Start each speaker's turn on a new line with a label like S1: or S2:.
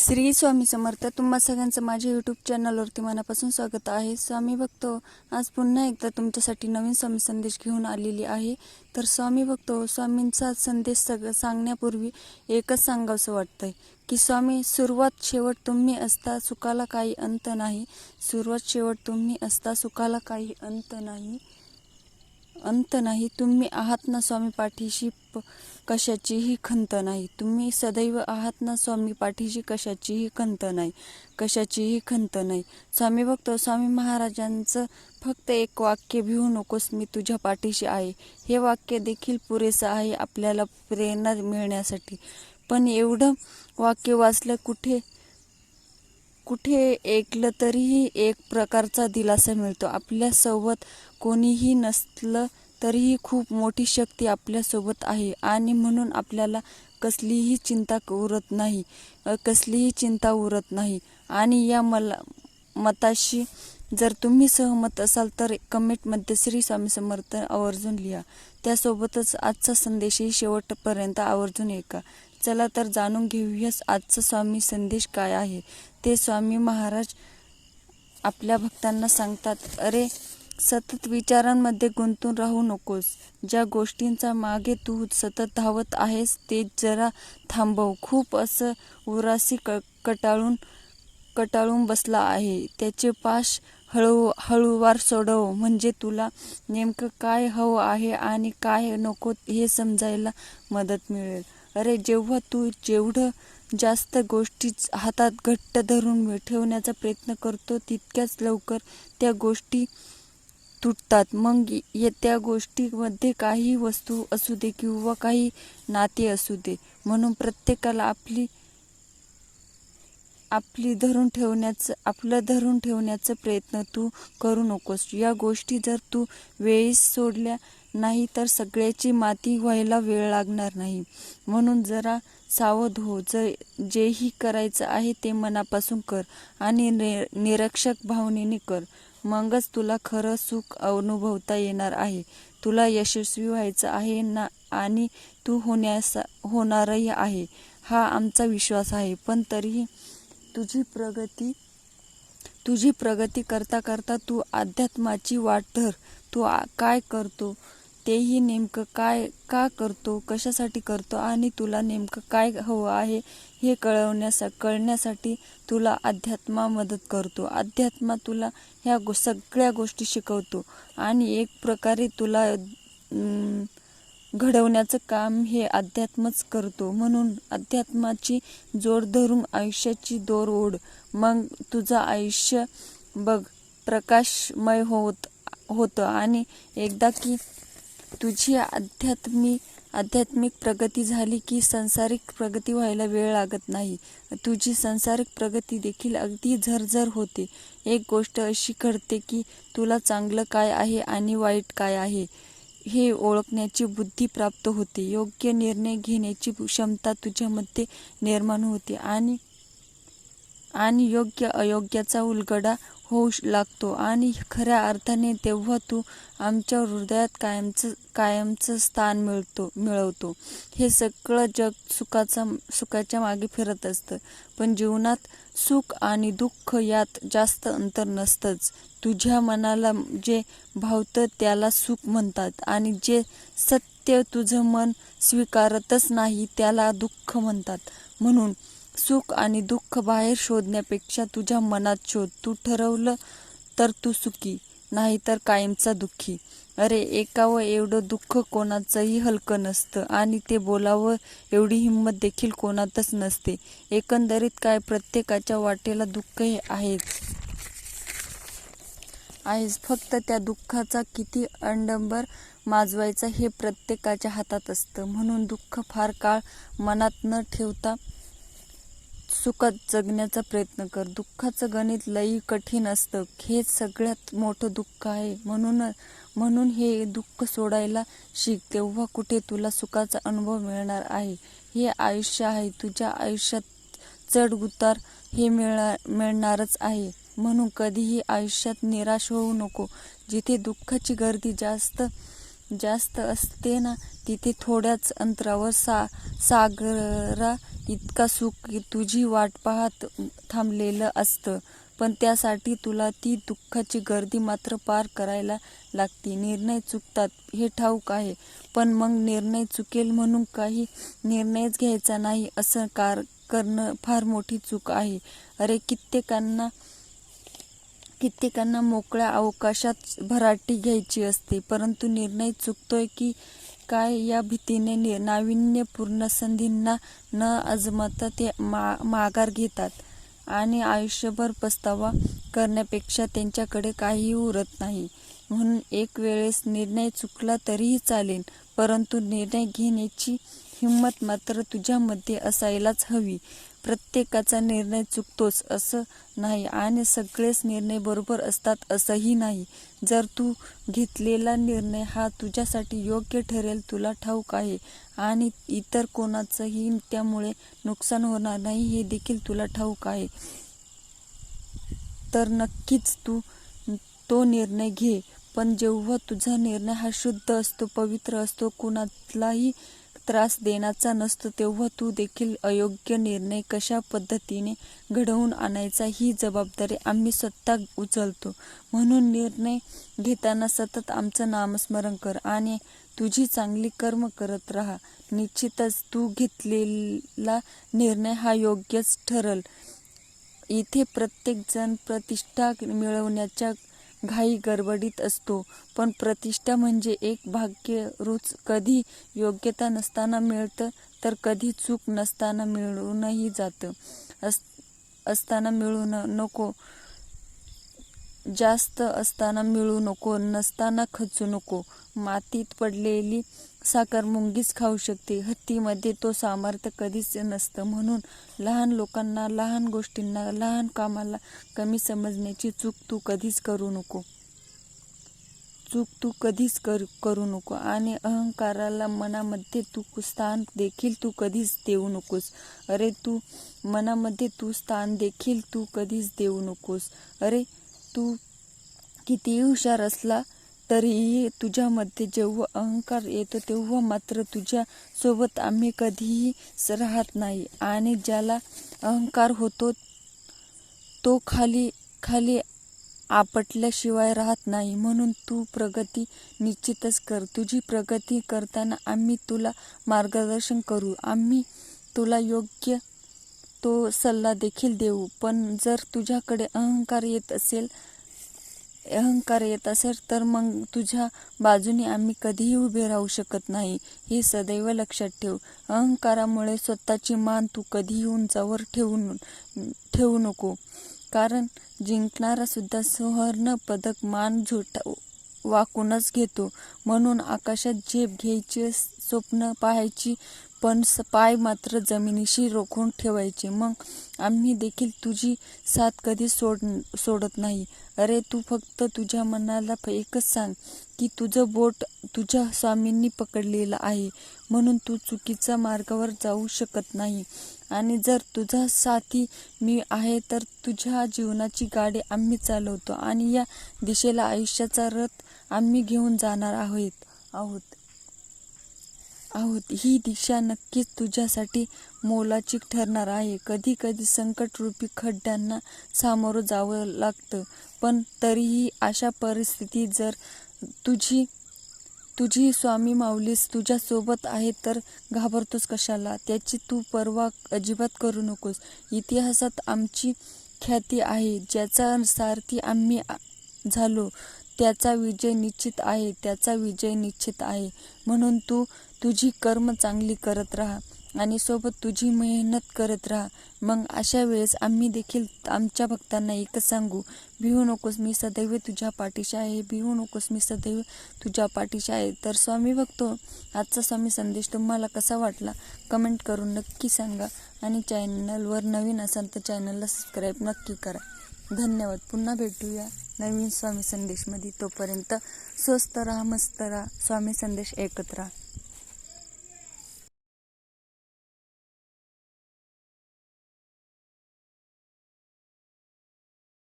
S1: श्री स्वामी समर्थ तुम्हा सगळ्यांचं माझ्या यूट्यूब चॅनलवरती मनापासून स्वागत आहे. स्वामी भक्तो आज पुन्हा एकदा तुमच्यासाठी नवीन स्वामी संदेश घेऊन आलेली आहे. तर स्वामी भक्तो स्वामींचा संदेश सग सांगण्यापूर्वी एकच सांगावंसं वाटतंय की स्वामी सुरुवात शेवट तुम्ही असता सुखाला काही अंत नाही. सुरुवात शेवट तुम्ही असता सुखाला काही अंत नाही. अंत नाही. तुम्ही आहात ना स्वामी पाठीशी प कशाचीही खंत नाही. तुम्ही सदैव आहात ना स्वामी पाठीशी कशाचीही खंत नाही. कशाचीही खंत नाही. स्वामी भक्त स्वामी महाराजांचं फक्त एक वाक्य भिवू नकोस मी तुझ्या पाठीशी आहे. हे वाक्य देखील पुरेसं आहे आपल्याला प्रेरणा मिळण्यासाठी. पण एवढं वाक्य वाचलं कुठे? कुठे ऐकलं तरीही एक प्रकारचा दिलासा मिळतो. आपल्यासोबत कोणीही नसलं तरीही खूप मोठी शक्ती आपल्यासोबत आहे आणि म्हणून आपल्याला कसलीही चिंता उरत नाही कसलीही चिंता उरत नाही. आणि या मला मताशी जर तुम्ही सहमत असाल तर कमेंटमध्ये श्री स्वामी समर्थ आवर्जून लिहा. त्यासोबतच आजचा संदेशही शेवटपर्यंत आवर्जून ऐका. चला तर जाणून घेऊयाच आजचा स्वामी संदेश काय आहे. ते स्वामी महाराज आपल्या भक्तांना सांगतात अरे सतत विचारांमध्ये गुंतून राहू नकोस. ज्या गोष्टींचा मागे तू सतत धावत आहेस ते जरा थांबव. खूप असं उरासी क कटाळून कटाळून बसला आहे. त्याचे पाश हळू हळूवार सोडव. म्हणजे तुला नेमकं काय हवं आहे आणि काय नको हे समजायला मदत मिळेल. अरे जेव्हा तू जेवढं जास्त गोष्टी हातात घट्ट धरून ठेवण्याचा प्रयत्न करतो तितक्याच लवकर त्या गोष्टी तुटतात. मग ये त्या गोष्टीमध्ये काही वस्तू असू दे किंवा काही नाते असू दे. म्हणून प्रत्येकाला आपली आपली धरून ठेवण्याचं आपलं धरून ठेवण्याचा प्रयत्न तू करू नकोस. या गोष्टी जर तू वेळीच सोडल्या नाही तर सगळ्याची माती व्हायला वेळ लागणार नाही. म्हणून जरा सावध हो. ज जेही करायचं आहे ते मनापासून कर आणि नि निरक्षक भावनेने कर. मगच तुला खरं सुख अनुभवता येणार आहे. तुला यशस्वी व्हायचं आहे ना आणि तू होण्यास होणारही आहे हा आमचा विश्वास आहे. पण तरीही तुझी प्रगती तुझी प्रगती करता करता तू अध्यात्माची वाट धर. तू काय करतो तेही नेमकं काय का करतो कशासाठी करतो आणि तुला नेमकं काय हवं आहे हे कळवण्यासा कळण्यासाठी तुला अध्यात्मा मदत करतो. अध्यात्मा तुला ह्या गो सगळ्या गोष्टी शिकवतो आणि एक प्रकारे तुला घडवण्याचं काम हे अध्यात्मच करतो. म्हणून अध्यात्माची जोड धरून आयुष्याची दोर ओढ. मग तुझं आयुष्य बघ प्रकाशमय होत होतं आणि एकदा की तुझी आध्यात्मिक आध्यात्मिक प्रगती झाली की संसारिक प्रगती व्हायला वेळ लागत नाही. तुझी सांसारिक प्रगती देखील अगदी झरझर होते. एक गोष्ट अशी करते की तुला चांगलं काय आहे आणि वाईट काय आहे हे ओळखण्याची बुद्धी प्राप्त होते. योग्य निर्णय घेण्याची क्षमता तुझ्यामध्ये निर्माण होते आणि आणि योग्य अयोग्याचा उलगडा होऊ लागतो. आणि खऱ्या अर्थाने तेव्हा तू आमच्या हृदयात कायमचं कायमचं स्थान मिळतो मिळवतो. हे सगळं जग सुखाचा सुखाच्या मागे फिरत असतं. पण जीवनात सुख आणि दुःख यात जास्त अंतर नसतंच. तुझ्या मनाला जे भावतं त्याला सुख म्हणतात. आणि जे सत्य तुझं मन स्वीकारतच नाही त्याला दुःख म्हणतात. म्हणून सुख आणि दुःख बाहेर शोधण्यापेक्षा तुझ्या मनात शोध. तू ठरवलं तर तू सुखी नाही तर कायमचा दुःखी. अरे एकावं एवढं दुःख कोणाचंही हलकं नसतं आणि ते बोलावं एवढी हिंमत देखील कोणातच नसते. एकंदरीत काय प्रत्येकाच्या वाटेला दुःख हे आहेच. आहेस. फक्त त्या दुःखाचा किती अंडंबर माजवायचा हे प्रत्येकाच्या हातात असतं. म्हणून दुःख फार काळ मनात न ठेवता सुखात जगण्याचा प्रयत्न कर. दुःखाचं गणित लई कठीण असतं. हे सगळ्यात मोठं दुःख आहे. म्हणून म्हणून हे दुःख सोडायला शिक. तेव्हा कुठे तुला सुखाचा अनुभव मिळणार आहे? हे आयुष्य आहे. तुझ्या आयुष्यात चढ उतार हे मिळा मिळणारच आहे. म्हणून कधीही आयुष्यात निराश होऊ नको. जिथे दुःखाची गर्दी जास्त जास्त असते ना तिथे थोड्याच अंतरावर सा सागरा इतका सुख तुझी वाट पाहत थांबलेलं असतं. पण त्यासाठी तुला ती दुःखाची गर्दी मात्र पार करायला लागते. निर्णय चुकतात हे ठाऊक आहे. पण मग निर्णय चुकेल म्हणून काही निर्णयच घ्यायचा नाही असं कार करणं फार मोठी चूक आहे. अरे कित्येकांना कित्येकांना मोकळ्या अवकाशात भराटी घ्यायची असते परंतु निर्णय चुकतोय की काय या भीतीने नि- नाविन्यपूर्ण संधींना न अजमता ते मा माघार घेतात आणि आयुष्यभर पस्तावा करण्यापेक्षा त्यांच्याकडे काहीही उरत नाही. म्हणून एक वेळेस निर्णय चुकला तरीही चालेल परंतु निर्णय घेण्याची हिंमत मात्र तुझ्यामध्ये असायलाच हवी. प्रत्येकाचा निर्णय चुकतोच असं नाही आणि सगळेच निर्णय बरोबर असतात असंही नाही. जर तू घेतलेला निर्णय हा तुझ्यासाठी योग्य ठरेल तुला ठाऊक आहे आणि इतर कोणाचंही त्यामुळे नुकसान होणार नाही हे देखील तुला ठाऊक आहे. तर नक्कीच तू तो निर्णय घे. पण जेव्हा तुझा निर्णय हा शुद्ध असतो पवित्र असतो कुणालाही त्रास देण्याचा नसतो तेव्हा तू देखील अयोग्य निर्णय कशा पद्धतीने घडवून आणायचा ही जबाबदारी आम्ही स्वतः उचलतो. म्हणून निर्णय घेताना सतत आमचं नामस्मरण कर आणि तुझी चांगली कर्म करत राहा. निश्चितच तू घेतलेला निर्णय हा योग्यच ठरल. इथे प्रत्येक जण प्रतिष्ठा मिळवण्याच्या घाई गडबडीत असतो. पण प्रतिष्ठा म्हणजे एक भाग्य. रुच कधी योग्यता नसताना मिळतं तर कधी चूक नसताना मिळूनही जातं. अस असताना मिळून नको. जास्त असताना मिळू नको नसताना खचू नको. मातीत पडलेली साखर मुंगीच खाऊ शकते. हत्तीमध्ये तो सामर्थ्य कधीच नसतं. म्हणून लहान लोकांना लहान गोष्टींना लहान कामाला कमी समजण्याची चूक तू कधीच करू नको. चूक तू कधीच कर करू नको. आणि अहंकाराला मनामध्ये तू स्थान देखील तू कधीच देऊ नकोस. अरे तू मनामध्ये तू स्थान देखील तू कधीच देऊ नकोस. अरे तू कितीही हुशार असला तरीही तुझ्यामध्ये जेव्हा अहंकार येतो तेव्हा मात्र तुझ्या सोबत आम्ही कधीही राहत नाही. आणि ज्याला अहंकार होतो तो खाली खाली आपटल्याशिवाय राहत नाही. म्हणून तू प्रगती निश्चितच कर. तुझी प्रगती करताना आम्ही तुला मार्गदर्शन करू. आम्ही तुला योग्य तो सल्ला देखील देऊ. पण जर तुझ्याकडे अहंकार येत असेल अहंकार येत असेल तर मग तुझ्या बाजूने आम्ही कधीही उभे राहू शकत नाही. हे सदैव लक्षात ठेव. अहंकारामुळे स्वतःची मान तू कधीही उंचावर ठेवून ठेवू नको. कारण जिंकणारा सुद्धा सुवर्ण पदक मान झोटा वाकूनच घेतो. म्हणून आकाशात झेप घ्यायची स्वप्न पाहायची पण स- पाय मात्र जमिनीशी रोखून ठेवायचे. मग आम्ही देखील तुझी साथ कधी सोड सोडत नाही. अरे तू फक्त तुझ्या मनाला फ- एकच सांग की तुझं बोट तुझ्या स्वामींनी पकडलेलं आहे. म्हणून तू चुकीच्या मार्गावर जाऊ शकत नाही. आणि जर तुझा साथी मी आहे तर तुझ्या जीवनाची गाडी आम्ही चालवतो आणि या दिशेला आयुष्याचा रथ आम्ही घेऊन जाणार आहोत आहोत. आहोत. ही दिशा नक्कीच तुझ्यासाठी मोलाची ठरणार आहे. कधी कधी संकटरूपी खड्ड्यांना सामोरं जावं लागतं पण तरीही अशा परिस्थितीत जर तुझी तुझी स्वामी माऊलीस तुझ्यासोबत आहे तर घाबरतोस कशाला? त्याची तू पर्वा अजिबात करू नकोस. इतिहासात आमची ख्याती आहे. ज्याचा सारथी आम्ही झालो त्याचा विजय निश्चित आहे त्याचा विजय निश्चित आहे. म्हणून तू तुझी कर्म चांगली करत राहा आणि सोबत तुझी मेहनत करत राहा. मग अशा वेळेस आम्ही देखील आमच्या भक्तांना एकच सांगू भिवू नकोस मी सदैव तुझ्या पाठीशी आहे भिवू नकोस मी सदैव तुझ्या पाठीशी आहे. तर स्वामी भक्तो आजचा स्वामी संदेश तुम्हाला कसा वाटला? कमेंट करून नक्की सांगा आणि चॅनलवर नवीन असाल तर चॅनलला सबस्क्राईब नक्की करा. धन्यवाद. पुन्हा भेटूया नवीन स्वामी संदेशमध्ये. तोपर्यंत स्वस्त राहा मस्त राहा. स्वामी संदेश ऐकत राहा.